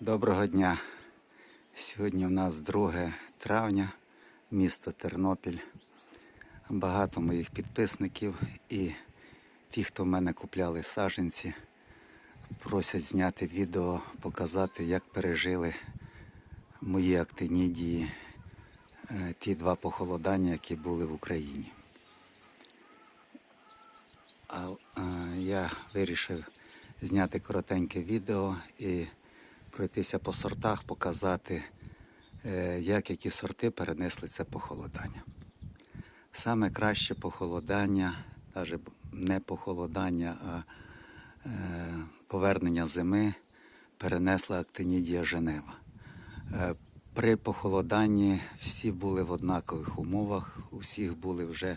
Доброго дня. Сьогодні у нас 2 травня, місто Тернопіль. Багато моїх підписників і ті, хто в мене купляли саженці, просять зняти відео, показати, як пережили мої актинідії е, ті два похолодання, які були в Україні. А е, я вирішив зняти коротеньке відео і пройтися по сортах, показати, е, як які сорти перенесли це похолодання. Саме краще похолодання, навіть не похолодання, а е, повернення зими перенесла актинідія Женева. Е, При похолоданні всі були в однакових умовах, у всіх були вже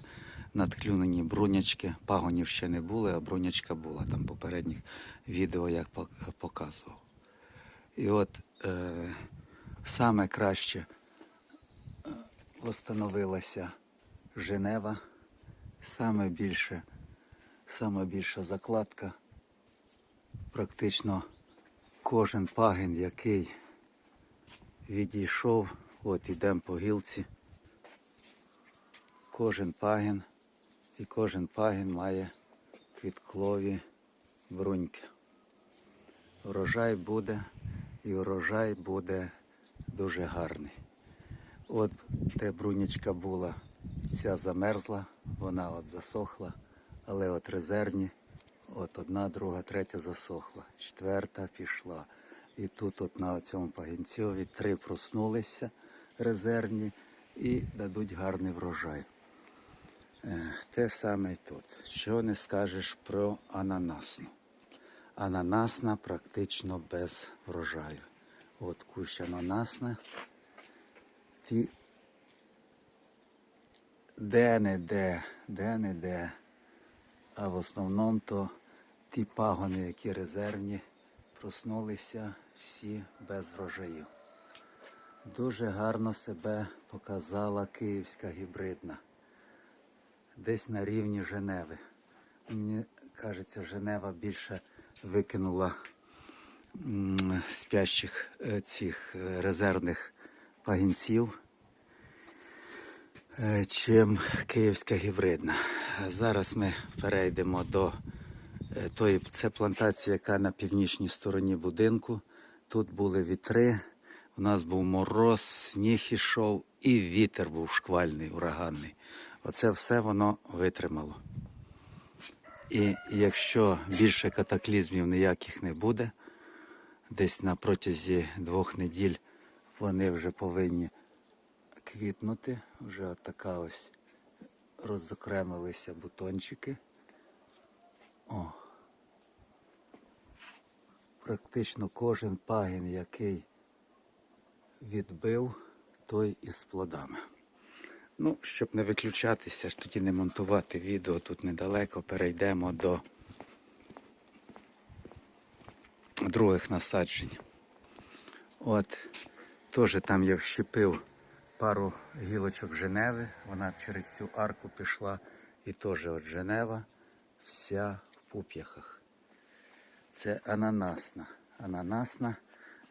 надклюнені брунячки, пагонів ще не були, а брунячка була там попередніх відео, як показував. І от е, саме краще е, встановилася Женева, саме більше, саме більша закладка. Практично кожен пагін, який відійшов, от ідемо по гілці. Кожен пагін і кожен пагін має квіткові бруньки. Урожай буде і урожай буде дуже гарний. От де брунічка була, ця замерзла, вона от засохла, але от резервні, от одна, друга, третя засохла, четверта пішла. І тут от на цьому пагінцьові три проснулися резервні і дадуть гарний врожай. Е, Те саме і тут. Що не скажеш про ананасну? Ананасна практично без врожаю. От кущ ананасна. Ті де-не-де, де-не-де. А в основному то ті пагони, які резервні, проснулися всі без врожаїв. Дуже гарно себе показала київська гібридна. Десь на рівні Женеви. Мені кажеться, Женева більше викинула спящих е, цих е, резервних пагінців, е, чим київська гібридна. Зараз ми перейдемо до тої, це плантація, яка на північній стороні будинку. Тут були вітри, у нас був мороз, сніг ішов і вітер був шквальний, ураганний. Оце все воно витримало. І якщо більше катаклізмів ніяких не буде, десь на протязі двох неділь вони вже повинні квітнути. Вже така ось розокремилися бутончики. О. Практично кожен пагін, який відбив, той із плодами. Ну, щоб не виключатися, ж тоді не монтувати відео тут недалеко, перейдемо до других насаджень. От, теж там я вщепив пару гілочок Женеви, вона через цю арку пішла, і теж от Женева, вся в пуп'яхах. Це ананасна. Ананасна,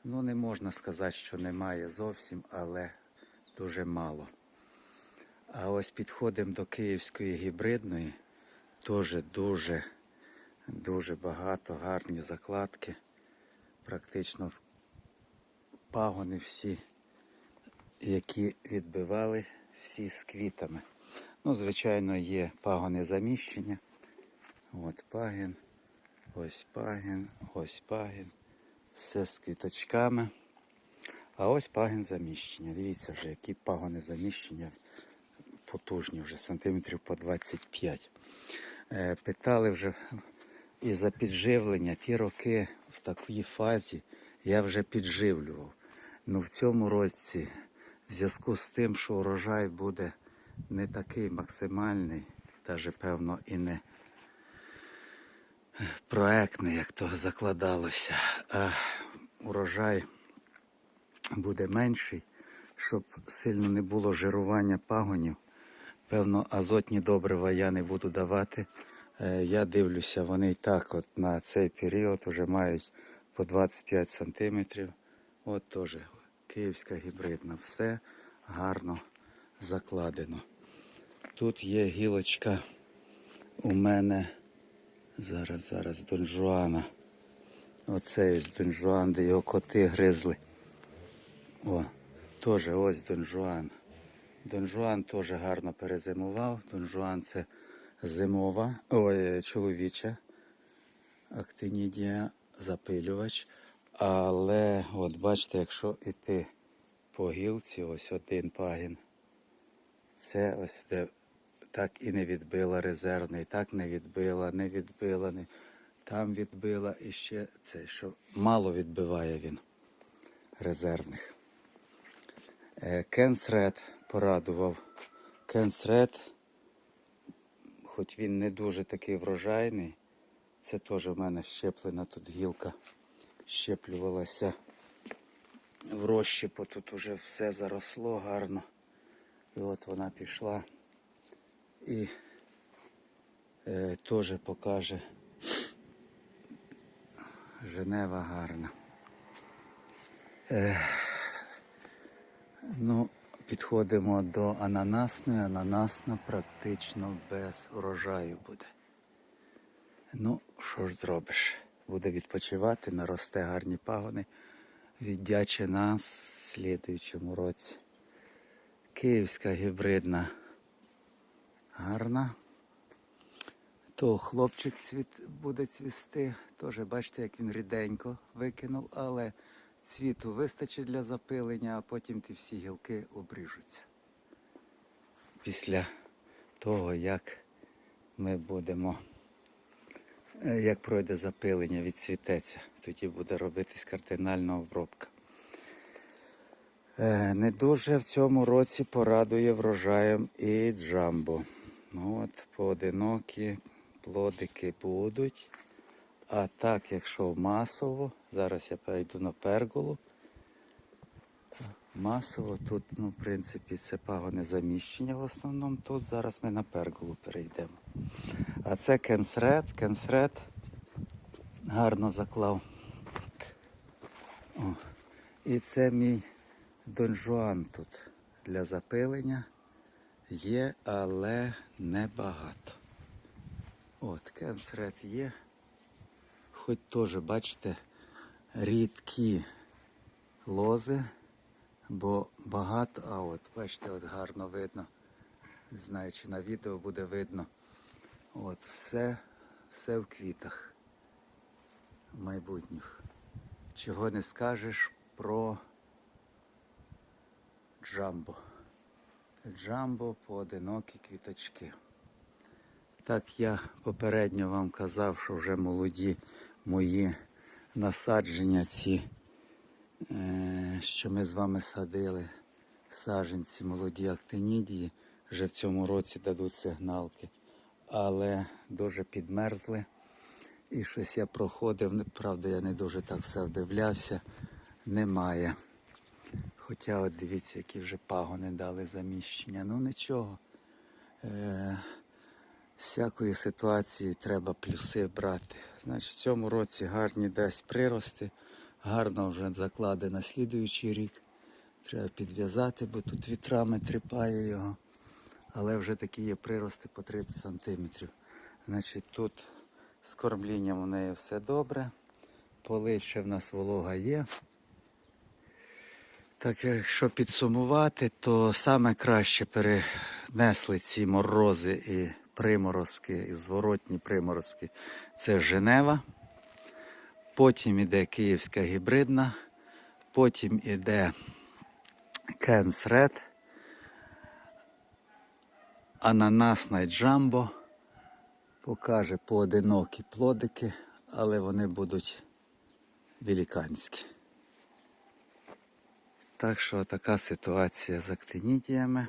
ну не можна сказати, що немає зовсім, але дуже мало. А ось підходимо до київської гібридної. Теж дуже, дуже багато, гарні закладки. Практично пагони всі, які відбивали, всі з квітами. Ну, звичайно, є пагони заміщення. От пагін, ось пагін, ось пагін. Все з квіточками. А ось пагін заміщення. Дивіться вже, які пагони заміщення потужні, вже сантиметрів по 25. Е, Питали вже і за підживлення. Ті роки в такій фазі я вже підживлював. Ну в цьому році, в зв'язку з тим, що урожай буде не такий максимальний, навіть певно і не проектний, як то закладалося, а урожай буде менший, щоб сильно не було жирування пагонів. Певно, азотні добрива я не буду давати. Е, Я дивлюся, вони і так от на цей період вже мають по 25 сантиметрів. От теж київська гібридна. Все гарно закладено. Тут є гілочка у мене зараз, зараз Донжуана. Оцей ось Донжуан, де його коти гризли. О, теж ось Донжуан. Донжуан теж гарно перезимував. Донжуан це зимова, ой, чоловіча актинідія, запилювач. Але от бачите, якщо йти по гілці, ось один пагін. Це ось де так і не відбила резервний, так не відбила, не відбила, не, там відбила і ще це, що мало відбиває він резервних. Е, Кенсред порадував. Кенсред, хоч він не дуже такий врожайний, це теж в мене щеплена тут гілка. Щеплювалася в розщепу, тут уже все заросло гарно. І от вона пішла і е, теж покаже Женева гарна. Е, ну, підходимо до ананасної. Ананасна практично без урожаю буде. Ну, що ж зробиш? Буде відпочивати, наросте гарні пагони. Віддяче нас в слідуючому році. Київська гібридна гарна. То хлопчик цвіт буде цвісти. Теж бачите, як він ріденько викинув, але цвіту вистачить для запилення, а потім ті всі гілки обріжуться. Після того, як ми будемо, е, як пройде запилення, відцвітеться, тоді буде робитись кардинальна обробка. Е, Не дуже в цьому році порадує врожаєм і джамбо. Ну от поодинокі плодики будуть. А так, якщо масово, зараз я перейду на перголу. Масово тут, ну, в принципі, це пагоне заміщення в основному тут. Зараз ми на перголу перейдемо. А це кенсред. Кенсред гарно заклав. О. І це мій донжуан тут для запилення є, але небагато. От, кенсред є. Хоч теж, бачите, рідкі лози, бо багато, а от, бачите, от гарно видно. Не знаю, чи на відео буде видно. От, все, все в квітах майбутніх. Чого не скажеш про джамбо. Джамбо поодинокі квіточки. Так я попередньо вам казав, що вже молоді мої насадження ці, е, що ми з вами садили, саджанці молоді актинідії, вже в цьому році дадуть сигналки. Але дуже підмерзли. І щось я проходив, правда, я не дуже так все вдивлявся. Немає. Хоча от дивіться, які вже пагони дали заміщення. Ну нічого. Е, всякої ситуації треба плюси брати. Значить, в цьому році гарні дасть прирости, гарно вже закладе на слідуючий рік. Треба підв'язати, бо тут вітрами тріпає його. Але вже такі є прирости по 30 сантиметрів. Значить, тут з кормлінням у неї все добре. Полить в нас волога є. Так, якщо підсумувати, то саме краще перенесли ці морози і приморозки, і зворотні приморозки. Це Женева. Потім іде Київська гібридна, потім іде Кенс Ред, ананасна джамбо. Покаже поодинокі плодики, але вони будуть великанські. Так що така ситуація з актинідіями.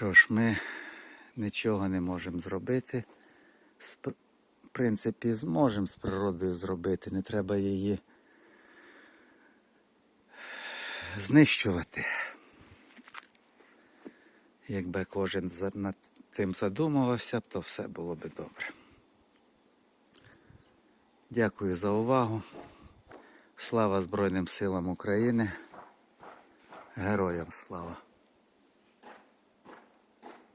Що ж, ми нічого не можемо зробити. В принципі, зможемо з природою зробити, не треба її знищувати. Якби кожен над тим задумувався то все було б добре. Дякую за увагу. Слава Збройним силам України. Героям слава!